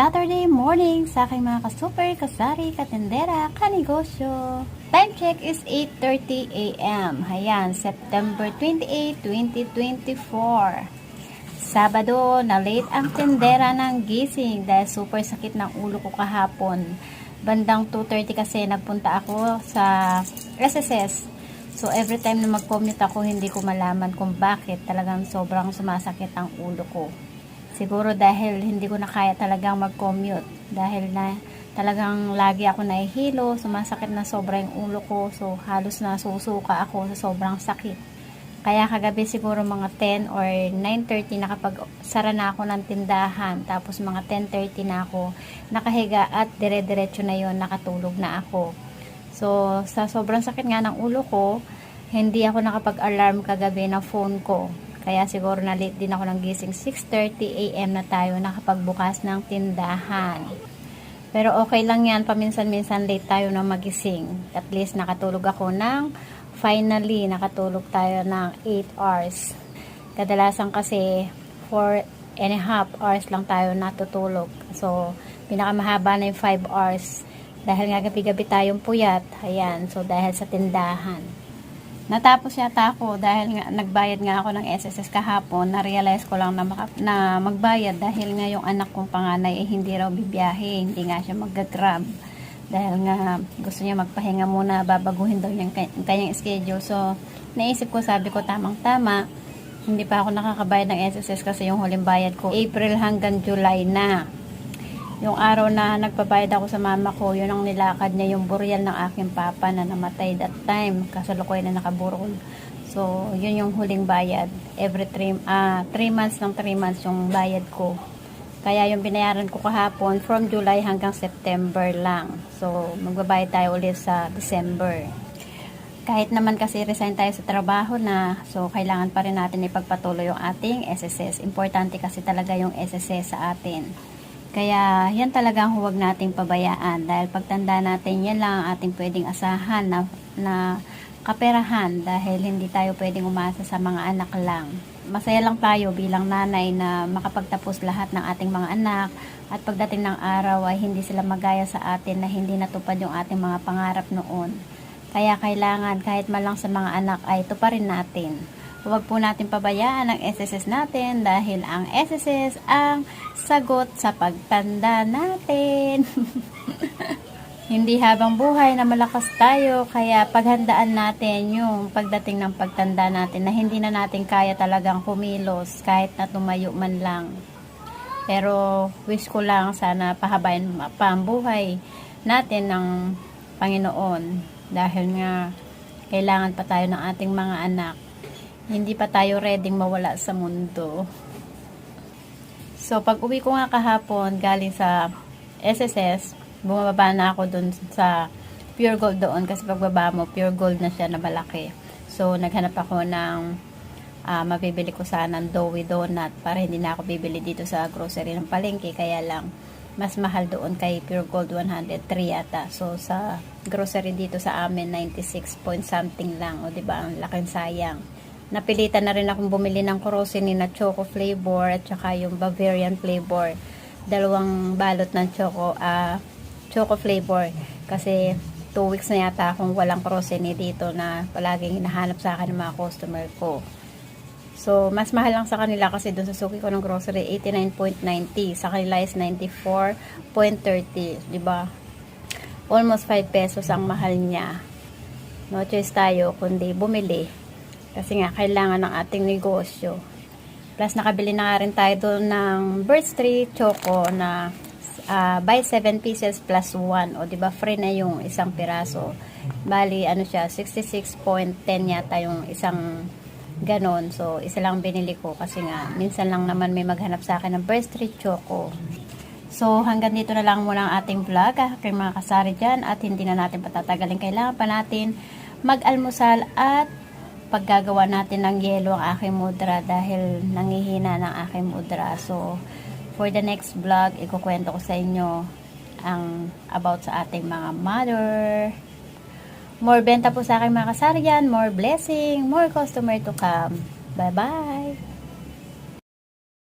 Saturday morning sa aking mga ka-super, kasari, katendera, kanegosyo. Time check is 8.30 a.m. Ayan, September 28, 2024. Sabado, na late ang tendera ng gising dahil super sakit ng ulo ko kahapon. Bandang 2.30 kasi nagpunta ako sa SSS. So, every time na mag-commute ako, hindi ko malaman kung bakit talagang sobrang sumasakit ang ulo ko. Siguro dahil hindi ko na kaya talagang mag-commute. Dahil na talagang lagi ako nahihilo, sumasakit na sobra yung ulo ko. So, halos na susuka ako sa sobrang sakit. Kaya kagabi siguro mga 10 or 9.30 nakapag sara na ako ng tindahan. Tapos mga 10.30 na ako nakahiga at dire-diretso na yon nakatulog na ako. So, sa sobrang sakit nga ng ulo ko, hindi ako nakapag-alarm kagabi ng phone ko. Kaya siguro na late din ako ng gising. 6.30 a.m. na tayo nakapagbukas ng tindahan. Pero okay lang yan, paminsan-minsan late tayo na magising. At least nakatulog ako ng, finally, nakatulog tayo ng 8 hours. Kadalasan kasi, 4 and a half hours lang tayo natutulog. So, pinakamahaba na yung 5 hours. Dahil nga gabi-gabi tayong puyat. Ayan, so dahil sa tindahan. Natapos yata ako dahil nga nagbayad nga ako ng SSS kahapon. Na-realize ko lang na, maka, na magbayad dahil nga yung anak kong panganay eh, hindi raw bibiyahe. Hindi nga siya mag-grab. Dahil nga gusto niya magpahinga muna, babaguhin daw kay- kanyang schedule. So, naisip ko, sabi ko tamang-tama. Hindi pa ako nakakabayad ng SSS kasi yung huling bayad ko April hanggang July na yung araw na nagpabayad ako sa mama ko, yun ang nilakad niya yung burial ng aking papa na namatay that time. Kasalukuyan na nakaburol. So, yun yung huling bayad. Every 3 ah, three months ng 3 months yung bayad ko. Kaya yung binayaran ko kahapon from July hanggang September lang. So, magbabayad tayo ulit sa December. Kahit naman kasi resign tayo sa trabaho na, so kailangan pa rin natin ipagpatuloy yung ating SSS. Importante kasi talaga yung SSS sa atin. Kaya yan talagang huwag nating pabayaan dahil pagtanda natin yan lang ang ating pwedeng asahan na, na kaperahan dahil hindi tayo pwedeng umasa sa mga anak lang. Masaya lang tayo bilang nanay na makapagtapos lahat ng ating mga anak at pagdating ng araw ay hindi sila magaya sa atin na hindi natupad yung ating mga pangarap noon. Kaya kailangan kahit malang sa mga anak ay tuparin natin. Huwag po natin pabayaan ang SSS natin dahil ang SSS ang sagot sa pagtanda natin. Hindi habang buhay na malakas tayo, kaya paghandaan natin yung pagdating ng pagtanda natin na hindi na natin kaya talagang kumilos kahit na tumayo man lang. Pero wish ko lang sana pahabain pa ang buhay natin ng Panginoon dahil nga kailangan pa tayo ng ating mga anak. Hindi pa tayo ready mawala sa mundo. So, pag uwi ko nga kahapon galing sa SSS, bumababa na ako dun sa pure gold doon kasi pagbaba mo, pure gold na siya na malaki. So, naghanap ako ng ah, mabibili ko sana ng doughy donut para hindi na ako bibili dito sa grocery ng palengke. Kaya lang, mas mahal doon kay Pure Gold 103 yata. So, sa grocery dito sa amin, 96 point something lang. O, di ba Ang laking sayang. Napilitan na rin akong bumili ng Corosini na choco flavor at saka yung Bavarian flavor. Dalawang balot ng choco, ah, choco flavor. Kasi 2 weeks na yata akong walang Corosini dito na palaging hinahanap sa akin ng mga customer ko. So, mas mahal lang sa kanila kasi doon sa suki ko ng grocery, 89.90. Sa kanila is 94.30. di ba Almost 5 pesos ang mahal niya. No choice tayo kundi bumili. Kasi nga, kailangan ng ating negosyo. Plus, nakabili na nga rin tayo doon ng Bird Street Choco na ah, buy 7 pieces plus 1. O, di ba free na yung isang piraso. Bali, ano siya, 66.10 yata yung isang ganon. So, isa lang binili ko kasi nga, minsan lang naman may maghanap sa akin ng Bird Street Choco. So, hanggang dito na lang muna ang ating vlog, ah, kay mga kasari dyan, at hindi na natin patatagalin. Kailangan pa natin mag-almusal at paggagawa natin ng yelo ang aking mudra dahil nangihina ng aking mudra. So, for the next vlog, ikukwento ko sa inyo ang about sa ating mga mother. More benta po sa aking mga kasari dyan, more blessing, more customer to come. Bye-bye!